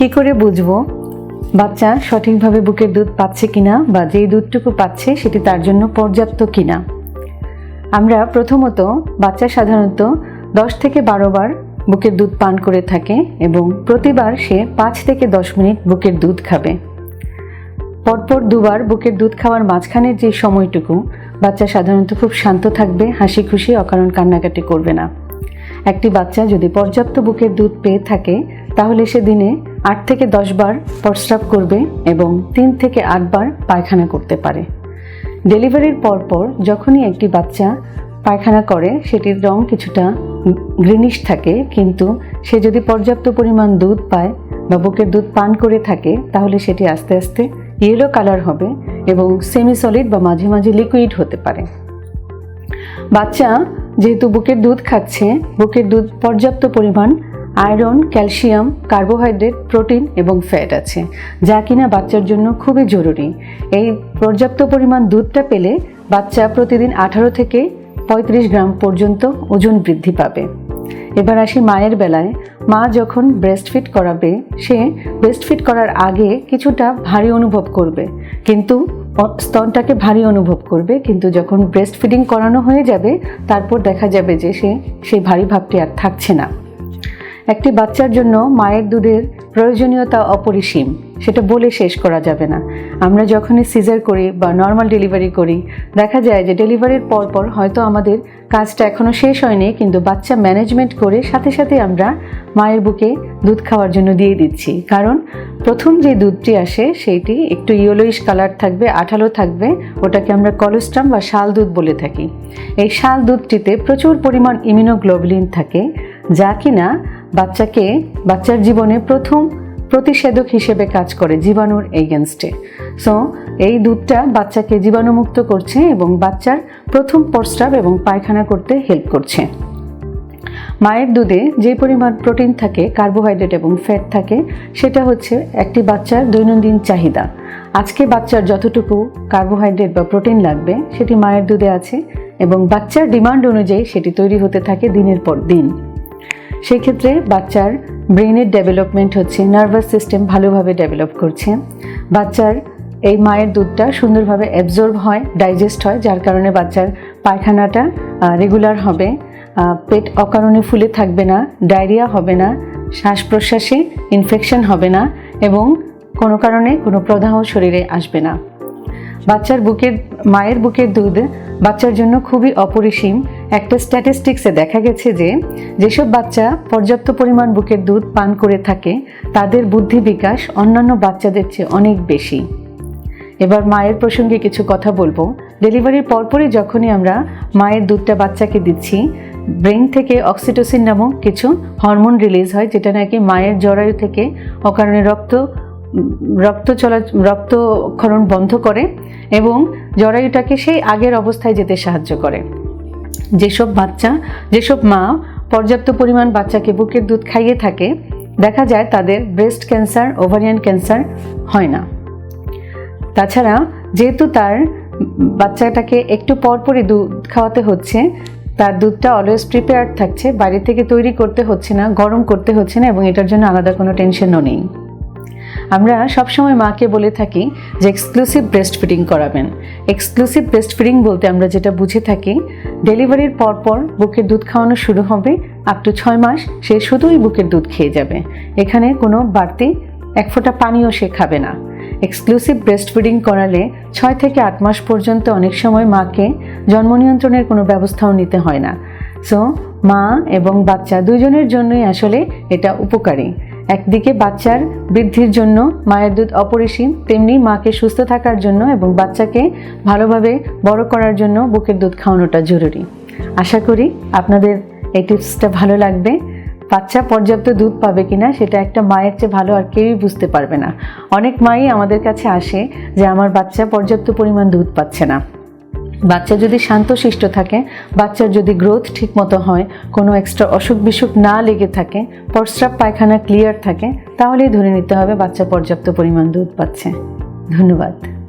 কি করে বুঝব? বাচ্চা সঠিকভাবে বুকের দুধ পাচ্ছে কিনা বা যেই দুধটুকু পাচ্ছে সেটি তার জন্য পর্যাপ্ত কিনা? আমরা প্রথমত বাচ্চা সাধারণত দশ থেকে বারো বার বুকের দুধ পান করে থাকে এবং প্রতিবার সে পাঁচ থেকে দশ মিনিট বুকের দুধ খাবে। পরপর দুবার বুকের দুধ খাওয়ার মাঝখানের যে সময়টুকু বাচ্চা সাধারণত খুব শান্ত থাকবে, হাসি খুশি, অকারণ কান্নাকাটি করবে না। একটি বাচ্চা যদি পর্যাপ্ত বুকের দুধ পেয়ে থাকে, তাহলে সে দিনে আট থেকে দশ বার প্রস্রাব করবে এবং তিন থেকে আটবার পায়খানা করতে পারে। ডেলিভারির পরপর যখনই একটি বাচ্চা পায়খানা করে, সেটির রং কিছুটা গ্রিনিশ থাকে, কিন্তু সে যদি পর্যাপ্ত পরিমাণ দুধ পায় বা বুকের দুধ পান করে থাকে, তাহলে সেটি আস্তে আস্তে ইয়েলো কালার হবে এবং সেমি সলিড বা মাঝে মাঝে লিকুইড হতে পারে। বাচ্চা যেহেতু বুকের দুধ খাচ্ছে, বুকের দুধ পর্যাপ্ত পরিমাণ আয়রন, ক্যালসিয়াম, কার্বোহাইড্রেট, প্রোটিন এবং ফ্যাট আছে, যা কিনা বাচ্চার জন্য খুবই জরুরি। এই পর্যাপ্ত পরিমাণ দুধটা পেলে বাচ্চা প্রতিদিন আঠারো থেকে পঁয়ত্রিশ গ্রাম পর্যন্ত ওজন বৃদ্ধি পাবে। এবার আসি মায়ের বেলায়। মা যখন ব্রেস্টফিট করাবে, সে ব্রেস্টফিট করার আগে কিছুটা ভারী অনুভব করবে। কিন্তু স্তনটাকে ভারী অনুভব করবে। কিন্তু যখন ব্রেস্ট ফিডিং করানো হয়ে যাবে, তারপর দেখা যাবে যে সে সেই ভারী ভাবটি আর থাকছে না। একটি বাচ্চার জন্য মায়ের দুধের প্রয়োজনীয়তা অপরিসীম, সেটা বলে শেষ করা যাবে না। আমরা যখনই সিজার করি বা নর্মাল ডেলিভারি করি, দেখা যায় যে ডেলিভারির পর পর হয়তো আমাদের কাজটা এখনও শেষ হয়নি, কিন্তু বাচ্চা ম্যানেজমেন্ট করে সাথে সাথে আমরা মায়ের বুকে দুধ খাওয়ার জন্য দিয়ে দিচ্ছি। কারণ প্রথম যে দুধটি আসে, সেইটি একটু ইয়েলোইশ কালার থাকবে, আঠালো থাকবে, ওটাকে আমরা কলেস্ট্রাম বা শাল দুধ বলে থাকি। এই শাল দুধটিতে প্রচুর পরিমাণ ইমিউনোগ্লোবুলিন থাকে, যা কিনা বাচ্চাকে বাচ্চার জীবনে প্রথম প্রতিষেধক হিসেবে কাজ করে জীবাণুর এগেনস্টে। সো এই দুধটা বাচ্চাকে জীবাণুমুক্ত করছে এবং বাচ্চার প্রথম প্রস্রাব এবং পায়খানা করতে হেল্প করছে। মায়ের দুধে যে পরিমাণ প্রোটিন থাকে কার্বোহাইড্রেট এবং ফ্যাট থাকে, সেটা হচ্ছে একটি বাচ্চার দৈনন্দিন চাহিদা। আজকে বাচ্চার যতটুকু কার্বোহাইড্রেট বা প্রোটিন লাগবে, সেটি মায়ের দুধে আছে এবং বাচ্চার ডিমান্ড অনুযায়ী সেটি তৈরি হতে থাকে দিনের পর দিন। সেই ক্ষেত্রে বাচ্চার ব্রেনের ডেভেলপমেন্ট হচ্ছে, নার্ভাস সিস্টেম ভালোভাবে ডেভেলপ করছে। বাচ্চার এই মায়ের দুধটা সুন্দরভাবে অ্যাবজর্ব হয় ডাইজেস্ট হয়, যার কারণে বাচ্চার পায়খানাটা রেগুলার হবে। পেট অকারণে ফুলে থাকবে না ডায়রিয়া হবে না শ্বাস প্রশ্বাসে ইনফেকশন হবে না এবং কোনো কারণে কোনো প্রদাহ শরীরে আসবে না। বাচ্চার বুকের, মায়ের বুকের দুধ বাচ্চার জন্য খুবই অপরিসীম। একটা স্ট্যাটিস্টিক্সে দেখা গেছে যে, যেসব বাচ্চা পর্যাপ্ত পরিমাণ বুকের দুধ পান করে থাকে, তাদের বুদ্ধি বিকাশ অন্যান্য বাচ্চাদের চেয়ে অনেক বেশি। এবার মায়ের প্রসঙ্গে কিছু কথা বলব। ডেলিভারির পরপরই যখনই আমরা মায়ের দুধটা বাচ্চাকে দিচ্ছি, ব্রেন থেকে অক্সিটোসিন নামক কিছু হরমোন রিলিজ হয়, যেটা নাকি মায়ের জরায়ু থেকে অকারণে রক্ত রক্ত চলা, রক্তক্ষরণ বন্ধ করে এবং জরায়ুটাকে সেই আগের অবস্থায় যেতে সাহায্য করে। যেসব বাচ্চা, যেসব মা পর্যাপ্ত পরিমাণ বাচ্চাকে বুকের দুধ খাইয়ে থাকে, দেখা যায় তাদের ব্রেস্ট ক্যান্সার ওভারিয়ান ক্যান্সার হয় না। তাছাড়া যেহেতু তার বাচ্চাটাকে একটু পরপরই দুধ খাওয়াতে হচ্ছে, তার দুধটা অলওয়েজ প্রিপেয়ার্ড থাকছে, বাইরে থেকে তৈরি করতে হচ্ছে না, গরম করতে হচ্ছে না এবং এটার জন্য আলাদা কোনো টেনশনও নেই। আমরা সবসময় মাকে বলে থাকি যে এক্সক্লুসিভ ব্রেস্ট ফিডিং করাবেন। এক্সক্লুসিভ ব্রেস্ট ফিডিং বলতে আমরা যেটা বুঝে থাকি, ডেলিভারির পরপর বুকের দুধ খাওয়ানো শুরু হবে আপ টু ছয় মাস সে শুধুই বুকের দুধ খেয়ে যাবে। এখানে কোনো বাড়তি এক ফোঁটা পানিও সে খাবে না। এক্সক্লুসিভ ব্রেস্ট ফিডিং করালে ছয় থেকে আট মাস পর্যন্ত অনেক সময় মাকে জন্ম নিয়ন্ত্রণের কোনো ব্যবস্থাও নিতে হয় না। সো মা এবং বাচ্চা দুজনের জন্যই আসলে এটা উপকারী। একদিকে বাচ্চার বৃদ্ধির জন্য মায়ের দুধ অপরিসীম, তেমনি মাকে সুস্থ থাকার জন্য এবং বাচ্চাকে ভালোভাবে বড় করার জন্য বুকের দুধ খাওয়ানোটা জরুরি। আশা করি আপনাদের এই টিপসটা ভালো লাগবে। বাচ্চা পর্যাপ্ত দুধ পাবে কিনা সেটা একটা মায়ের চেয়ে ভালো আর কেউই বুঝতে পারবে না। অনেক মাই আমাদের কাছে আসে যে, আমার বাচ্চা পর্যাপ্ত পরিমাণ দুধ পাচ্ছে না। বাচ্চা যদি শান্তশিষ্ট থাকে, বাচ্চার যদি গ্রোথ ঠিকমতো হয়, কোনো এক্সট্রা অসুখ বিসুখ না লেগে থাকে, প্রস্রাব পায়খানা ক্লিয়ার থাকে, তাহলেই ধরে নিতে হবে বাচ্চা পর্যাপ্ত পরিমাণ দুধ পাচ্ছে। ধন্যবাদ।